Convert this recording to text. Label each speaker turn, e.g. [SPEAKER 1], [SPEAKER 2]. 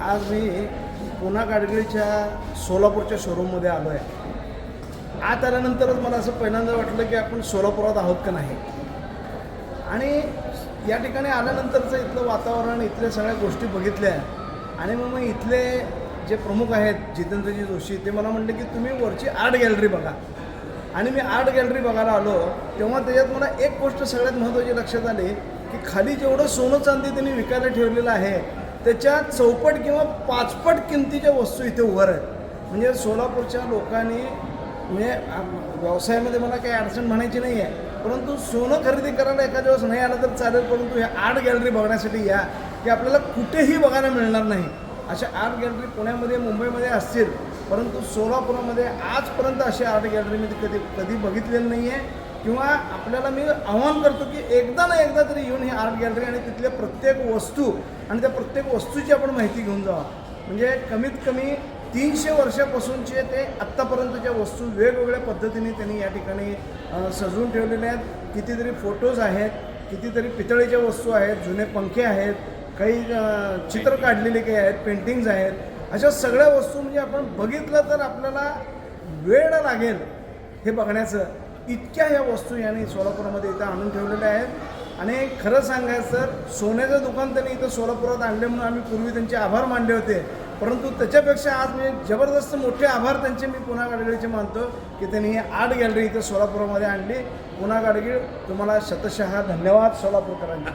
[SPEAKER 1] आज मी पुन्हा गाडगिळीच्या सोलापूरच्या शोरूममध्ये आलो आहे आत आल्यानंतरच मला असं पहिल्यांदा वाटलं की आपण सोलापुरात आहोत का नाही. आणि या ठिकाणी आल्यानंतरचं इथलं वातावरण इथल्या सगळ्या गोष्टी बघितल्या. आणि मग मग इथले जे प्रमुख आहेत जितेंद्रजी जोशी ते मला म्हणले की तुम्ही वरची आर्ट गॅलरी बघा. आणि मी आर्ट गॅलरी बघायला आलो तेव्हा त्याच्यात मला एक गोष्ट सगळ्यात महत्त्वाची लक्षात आली की खाली जेवढं सोनं चांदी त्यांनी विकायला ठेवलेलं आहे त्याच्या चौपट किंवा पाचपट किमतीच्या वस्तू इथे उभार आहेत म्हणजे सोलापूरच्या लोकांनी म्हणजे व्यवसायामध्ये मला काही अडचण म्हणायची नाही आहे परंतु सोनं खरेदी करायला एखाद्या वेळेस नाही आलं तर चालेल परंतु ह्या आर्ट गॅलरी बघण्यासाठी या की आपल्याला कुठेही बघायला मिळणार नाही. अशा आर्ट गॅलरी पुण्यामध्ये मुंबईमध्ये असतील परंतु सोलापुरामध्ये आजपर्यंत अशी आर्ट गॅलरी मी कधी कधी बघितलेली नाही आहे किंवा आपल्याला मी आव्हान करतो की एकदा ना एकदा तरी येऊन ही आर्ट गॅलरी आणि तिथल्या प्रत्येक वस्तू आणि त्या प्रत्येक वस्तूची आपण माहिती घेऊन जावा. म्हणजे कमीत कमी तीनशे वर्षापासूनचे ते आत्तापर्यंतच्या वस्तू वेगवेगळ्या पद्धतीने त्यांनी या ठिकाणी सजवून ठेवलेल्या आहेत. कितीतरी फोटोज आहेत कितीतरी पितळेच्या वस्तू आहेत जुने पंखे आहेत काही चित्र काढलेले काही आहेत पेंटिंग्ज आहेत. अशा सगळ्या वस्तू म्हणजे आपण बघितलं तर आपल्याला वेळ लागेल हे बघण्याचं. इतक्या ह्या वस्तू यांनी सोलापूरमध्ये इथं आणून ठेवलेल्या आहेत. आणि खरं सांगायचं तर सोन्याचं दुकान त्यांनी इथं सोलापुरात आणले म्हणून आम्ही पूर्वी त्यांचे आभार मानले होते. परंतु त्याच्यापेक्षा आज मी जबरदस्त मोठे आभार त्यांचे मी पुन्हा गाडगिळीचे मानतो की त्यांनी ही आर्ट गॅलरी इथं सोलापुरामध्ये आणली. पुन्हा गाडगीळ तुम्हाला शतशः धन्यवाद सोलापूरकरांचे.